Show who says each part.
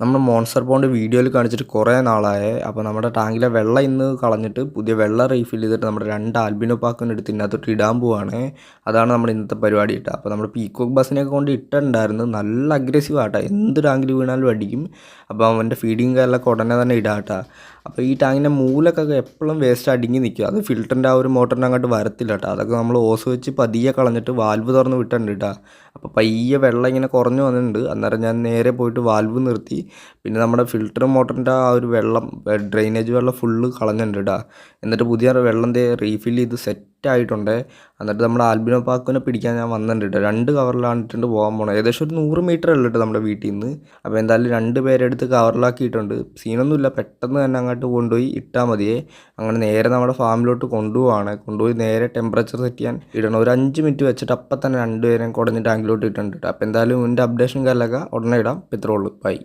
Speaker 1: നമ്മൾ monster pond വീഡിയോയിൽ കാണിച്ചിട്ട് കുറേ നാളായേ. അപ്പോൾ നമ്മുടെ ടാങ്കിലെ വെള്ളം ഇന്ന് കളഞ്ഞിട്ട് പുതിയ വെള്ളം റീഫിൽ ചെയ്തിട്ട് നമ്മുടെ രണ്ട് ആൽബിനോ പാക്കിന് എടുത്ത് ഇതിനകത്തോട്ട് ഇടാൻ പോവാണ്. അതാണ് നമ്മുടെ ഇന്നത്തെ പരിപാടി ഇട്ട അപ്പോൾ നമ്മൾ പീക്കോക്ക് ബസ്സിനെയൊക്കെ കൊണ്ട് ഇട്ടുണ്ടായിരുന്നു നല്ല അഗ്രസീവ് ആട്ടാ. എന്ത് ടാങ്കിൽ വീണാലും അടിക്കും. അപ്പോൾ അവന്റെ ഫീഡിങ് കാര്യമൊക്കെ ഉടനെ തന്നെ ഇടാട്ടാ അപ്പോൾ ഈ ടാങ്കിന്റെ മൂലക്കൊക്കെ എപ്പോഴും വേസ്റ്റ് അടുങ്ങി നിൽക്കും അത് ഫിൽറ്ററിന്റെ ആ ഒരു മോട്ടറിന്റെ അങ്ങോട്ട് വരത്തില്ല കേട്ടോ അതൊക്കെ നമ്മൾ ഓസ് വെച്ച് പതിയെ കളഞ്ഞിട്ട് വാൽവ് തുറന്ന് വിട്ടുണ്ട് കേട്ടോ അപ്പോൾ പയ്യെ വെള്ളം ഇങ്ങനെ കുറഞ്ഞു വന്നിട്ടുണ്ട്. അന്നേരം ഞാൻ നേരെ പോയിട്ട് വാൽവ് നിർത്തി. പിന്നെ നമ്മുടെ ഫിൽറ്റർ മോട്ടറിന്റെ ആ ഒരു വെള്ളം ഡ്രെയിനേജ് വെള്ളം ഫുള്ള് കളഞ്ഞിട്ടുണ്ട് കേട്ടോ എന്നിട്ട് പുതിയ വെള്ളം റീഫിൽ ചെയ്ത് സെറ്റ് ആയിട്ടുണ്ട് എന്നിട്ട് നമ്മുടെ ആൽബിനോ പാക്കിനെ പിടിക്കാൻ ഞാൻ വന്നിട്ടുണ്ട്. കേട്ടോ രണ്ട് കവറിലാണിട്ടുണ്ട് പോകാൻ പോകണം ഏകദേശം ഒരു നൂറ് മീറ്റർ ഉള്ളു കേട്ടോ നമ്മുടെ വീട്ടിൽ നിന്ന് അപ്പോൾ എന്തായാലും രണ്ട് പേരെടുത്ത് കവറിലാക്കിയിട്ടുണ്ട്. സീനൊന്നുമില്ല. പെട്ടെന്ന് തന്നെ അങ്ങോട്ട് കൊണ്ടുപോയി ഇട്ടാൽ മതിയേ. അങ്ങനെ നേരെ നമ്മുടെ ഫാമിലോട്ട് കൊണ്ടുപോവാണ്. കൊണ്ടുപോയി നേരെ ടെമ്പറേച്ചർ സെറ്റ് ചെയ്യാൻ ഇടണം. ഒരു അഞ്ച് മിനിറ്റ് വെച്ചിട്ട് അപ്പം തന്നെ രണ്ടുപേരെയും കുടഞ്ഞ് ടാങ്കിലോട്ട് ഇട്ടിട്ടുണ്ട് അപ്പോൾ എന്തായാലും ഇതിന്റെ അപ്ഡേഷൻ കാര്യമൊക്കെ ഉടനെ ഇടാം. ഇത്രേ ഉള്ളൂ. ബൈ